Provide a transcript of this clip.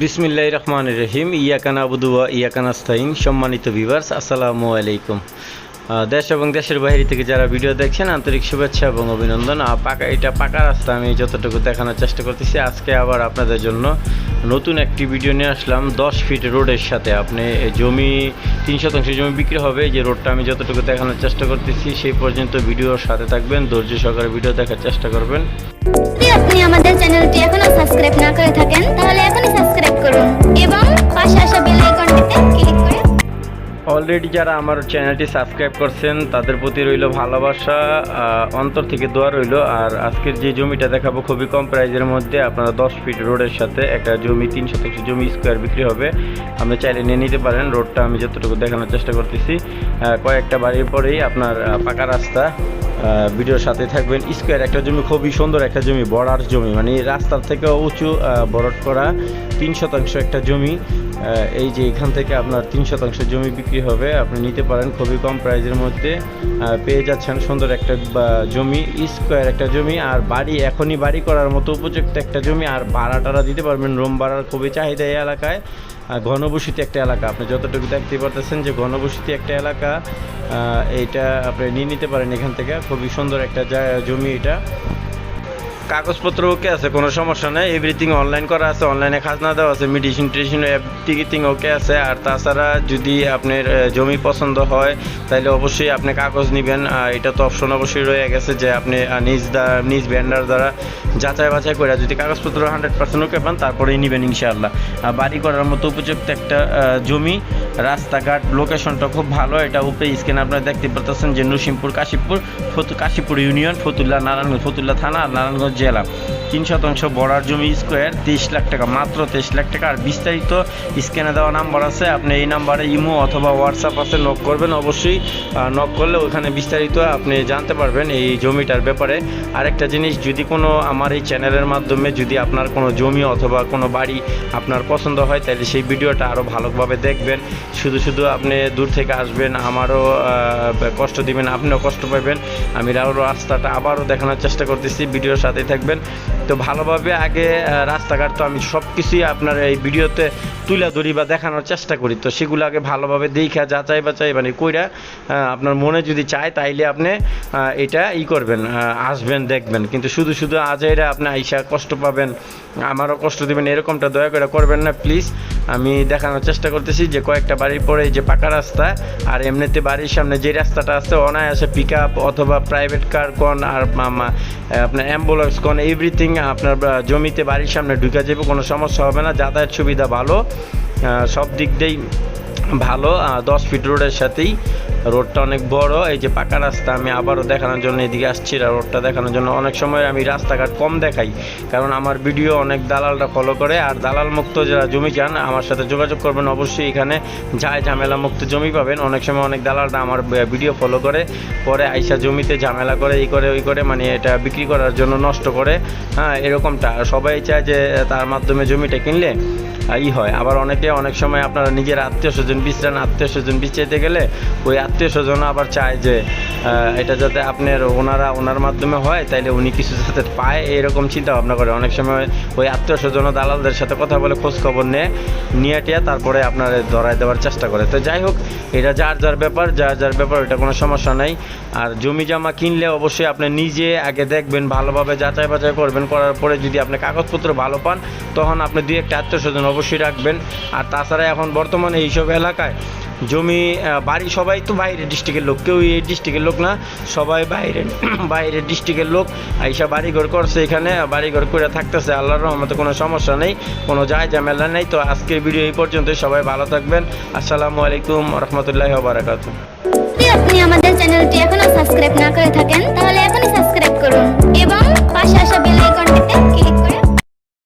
বিসমিল্লাহ রহমান রহিম। ইয়াকান আবুদুয়া ইয়াকান আস্তাইন সম্মানিত ভিভার্স আসসালামু আলাইকুম। দেশ এবং দেশের বাইরে থেকে যারা ভিডিও দেখছেন, আন্তরিক শুভেচ্ছা এবং অভিনন্দন। পাকা, এটা পাকা রাস্তা, আমি যতটুকু দেখানোর চেষ্টা করতেছি, আজকে আবার আপনাদের জন্য নতুন একটি ভিডিও নিয়ে আসলাম। দশ ফিট রোডের সাথে আপনি জমি, তিন শতাংশ জমি বিক্রি হবে যে রোডটা আমি যতটুকু দেখানোর চেষ্টা করতেছি, সেই পর্যন্ত ভিডিওর সাথে থাকবেন, ধৈর্য সহকারে ভিডিও দেখার চেষ্টা করবেন। আপনি এবং পাশে আসা ক্লিক করে অলরেডি যারা আমার চ্যানেলটি সাবস্ক্রাইব করছেন, তাদের প্রতি রইল ভালোবাসা অন্তর থেকে দোয়া রইল। আর আজকের যে জমিটা দেখাবো খুবই কম প্রাইজের মধ্যে, আপনারা দশ ফিট রোডের সাথে একটা জমি, তিন শতাংশ জমি স্কোয়ার বিক্রি হবে। আপনি চাইলে নিয়ে নিতে পারেন রোডটা আমি যতটুকু দেখানোর চেষ্টা করতেছি। কয়েকটা বাড়ির পরেই আপনার পাকা রাস্তা। ভিডিওর সাথে থাকবেন। স্কোয়ার একটা জমি, খুবই সুন্দর একটা জমি বড়ার জমি মানে রাস্তার থেকে উঁচু বরট করা, তিন শতাংশ একটা জমি। এই যে এখান থেকে আপনার তিন শতাংশ জমি বিক্রি হবে, আপনি নিতে পারেন খুবই কম প্রাইজের মধ্যে। পেয়ে যাচ্ছেন সুন্দর একটা জমি স্কোয়ার একটা জমি, আর বাড়ি, এখনই বাড়ি করার মতো উপযুক্ত একটা জমি, আর ভাড়া টাড়া দিতে পারবেন। রুম ভাড়ার খুবই চাহিদা এই এলাকায়। ঘনবসতি একটা এলাকা। আপনি যতটুকু দেখতে পারতেছেন যে ঘনবসতি একটা এলাকা এটা এইটা আপনি নিয়ে নিতে পারেন এখান থেকে। খুবই সুন্দর একটা জমি এটা। কাগজপত্র ওকে আছে, কোনো সমস্যা নেই। এভরিথিং অনলাইন করা আছে অনলাইনে খাজনা দেওয়া আছে মেডিসিন টেডিসিন টিকিটিং ওকে আছে। আর তাছাড়া যদি আপনার জমি পছন্দ হয়, তাহলে অবশ্যই আপনি কাগজ নেবেন। এটা তো অপশন অবশ্যই রয়ে গেছে যে আপনি নিজ নিজ ভ্যান্ডার দ্বারা যাচাই বাছাই করে যদি কাগজপত্র হান্ড্রেড পার্সেন্ট ওকে পান, তারপরেই নেবেন ইনশাআল্লাহ। আর বাড়ি করার মতো উপযুক্ত একটা জমি, রাস্তাঘাট লোকেশনটা খুব ভালো। এটা উপরে স্ক্রিনে আপনারা দেখতে পাচ্ছেন যে নসিমপুর কাশিপুর, ফতু, কাশীপুর ইউনিয়ন, ফতুল্লা, নারায়ণগঞ্জ, ফতুল্লা থানা আর নারায়ণগঞ্জ জেলা তিন শতাংশ বড়ার জমি স্কোয়ার তেইশ লাখ টাকা, মাত্র তেইশ লাখ টাকা। আর বিস্তারিত স্ক্যানে দেওয়া নাম্বার আছে, আপনি এই নাম্বারে ইমো অথবা হোয়াটসঅ্যাপ আছে নক করবেন। অবশ্যই নক করলে ওখানে বিস্তারিত আপনি জানতে পারবেন এই জমিটার ব্যাপারে। আরেকটা জিনিস, যদি কোনো আমার এই চ্যানেলের মাধ্যমে যদি আপনার কোনো জমি অথবা কোনো বাড়ি আপনার পছন্দ হয়, তাহলে সেই ভিডিওটা আরও ভালোভাবে দেখবেন। শুধু শুধু আপনি দূর থেকে আসবেন, আমারও কষ্ট দিবেন, আপনিও কষ্ট পাবেন। আমি রাস্তাটা আবারও দেখানোর চেষ্টা করতেছি, ভিডিওর সাথে থাকবেন। তো ভালোভাবে আগে রাস্তাঘাট তো আমি সব কিছুই আপনার এই ভিডিওতে তুলে ধরি বা দেখানোর চেষ্টা করি। তো সেগুলো আগে ভালোভাবে দেখা, যাচাই বাচাই মানে কইরা আপনার মনে যদি চায় তাইলে আপনি এটা ই করবেন আসবেন, দেখবেন। কিন্তু শুধু শুধু আজ এরা আপনি আইসা কষ্ট পাবেন, আমারও কষ্ট দিবেন, এরকমটা দয়া করে করবেন না প্লিজ আমি দেখানোর চেষ্টা করতেছি যে কয়েকটা বাড়ির পরে যে পাকা রাস্তা, আর এমনিতে বাড়ির সামনে যে রাস্তাটা আছে, অনায়াসে পিক আপ অথবা প্রাইভেট কার কোন আর আপনার অ্যাম্বুলেন্স কোন এভরিথিং আপনার জমিতে বাড়ির সামনে ঢুকে যাবে, কোনো সমস্যা হবে না, যাতায়াত সুবিধা ভালো। সব দিক দিয়েই ভালো। দশ ফিট রোডের সাথেই রোডটা অনেক বড়। এই যে পাকা রাস্তা, আমি আবারও দেখানোর জন্য এদিকে আসছি আর রোডটা দেখানোর জন্য অনেক সময় আমি রাস্তাঘাট কম দেখাই, কারণ আমার ভিডিও অনেক দালালরা ফলো করে। আর দালাল মুক্ত যারা জমি চান, আমার সাথে যোগাযোগ করবেন। অবশ্যই এখানে যায় ঝামেলা মুক্ত জমি পাবেন। অনেক সময় অনেক দালালরা আমার ভিডিও ফলো করে। পরে আইসা জমিতে ঝামেলা করে এই করে, ওই করে মানে এটা বিক্রি করার জন্য নষ্ট করে। হ্যাঁ এরকমটা। সবাই চায় যে তার মাধ্যমে জমিটা কিনলে ই হয়। আবার অনেকে অনেক সময় আপনারা নিজের আত্মীয় স্বজন বিশ্রান আত্মীয় স্বজন বিচাইতে গেলে ওই আত্মীয় স্বজন আবার চায় যে এটা যাতে আপনার ওনারা ওনার মাধ্যমে হয়, তাইলে উনি কিছু যাতে পায়, এরকম চিন্তা ভাবনা করে। অনেক সময় ওই আত্মীয় স্বজন দালালদের সাথে কথা বলে খোঁজ খবর নেয় নিয়ে টিয়া তারপরে আপনার ধরায় দেওয়ার চেষ্টা করে। তো যাই হোক, এটা যার যার ব্যাপার, যার যার ব্যাপার এটা কোনো সমস্যা নাই। আর জমি জমা কিনলে অবশ্যই আপনি নিজে আগে দেখবেন, ভালোভাবে যাচাই বাছাই করবেন, করার পরে যদি আপনি কাগজপত্র ভালো পান, তখন আপনি দুই একটা আত্মীয় স্বজন অবশ্যই রাখবেন। আর তাছাড়া এখন বর্তমানে এইসব এলাকায় জমি বাড়ি সবাই তো বাইরের ডিস্ট্রিক্টের লোক। কেউ এই ডিস্ট্রিক্টের লোক না, সবাই বাইরে বাইরের ডিস্ট্রিক্টের লোক। আইসা বাড়িঘর করছে এখানে বাড়িঘর করে থাকতেছে আল্লাহর রহমতে, কোনো সমস্যা নেই, কোনো যায় ঝামেলা নেই। তো আজকের ভিডিও এই পর্যন্ত সবাই ভালো থাকবেন। আসসালামু আলাইকুম, রহমতুল্লাহ বারাকাতু আপনি আমাদের চ্যানেলটি এখনও সাবস্ক্রাইব না করে থাকেন, তাহলে